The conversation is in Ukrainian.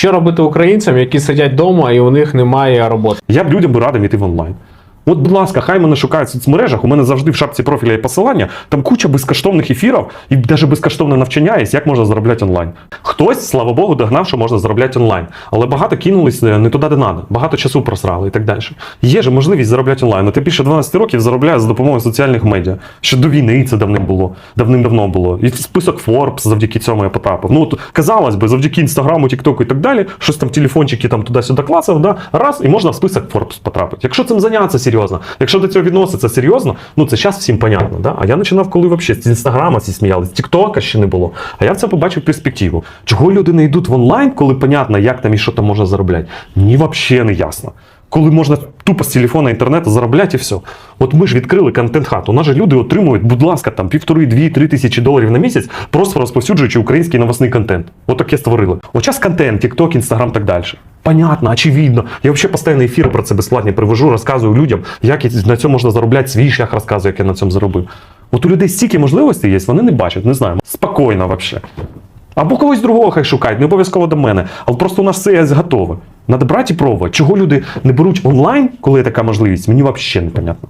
Що робити українцям, які сидять вдома і у них немає роботи? Я б людям радив йти в онлайн. От, будь ласка, хай мене шукають в соцмережах. У мене завжди в шапці профіля є посилання. Там куча безкоштовних ефірів і навіть безкоштовне навчання є, як можна заробляти онлайн. Хтось, слава Богу, догнав, що можна заробляти онлайн. Але багато кинулись е, не туди, де треба. Багато часу просрали і так далі. Є же можливість заробляти онлайн. Ну, Ти більше 12 років заробляє за допомогою соціальних медіа. Ще до війни це давним було, давним-давно було. І список Forbes завдяки цьому я потрапив. Ну, от, казалось би, завдяки інстаграму, тіктоку і так далі, щось там телефончики там туди-сюди клацав, да, раз, і можна в список Forbes потрапити. Якщо цим зайнятися серйозно, якщо до цього відноситься серйозно, ну це зараз всім понятно. Да? А я починав, коли взагалі з інстаграма всі сміялись, з Тіктока ще не було. А я це побачив перспективу. Чого люди не йдуть в онлайн, коли понятно, як там і що там можна заробляти? Мені взагалі не ясно. Коли можна тупо з телефона інтернету заробляти і все. От ми ж відкрили контент-хат. У нас же люди отримують, будь ласка, там півтори, дві, три тисячі доларів на місяць, просто розповсюджуючи український новосний контент. От таке створили. От час контент, TikTok, Instagram, так далі. Понятно, очевидно. Я взагалі постоянно ефіри про це безплатні привожу, розказую людям, як на цьому можна заробляти свій шлях, розказую, як я на цьому заробив. От у людей стільки можливостей є, вони не бачать, не знаю. Спокійно взагалі. Або когось другого хай шукають, не обов'язково до мене. Але просто у нас все готове. Надо брати і пробувати. Чого люди не беруть онлайн, коли є така можливість, мені взагалі не понятно.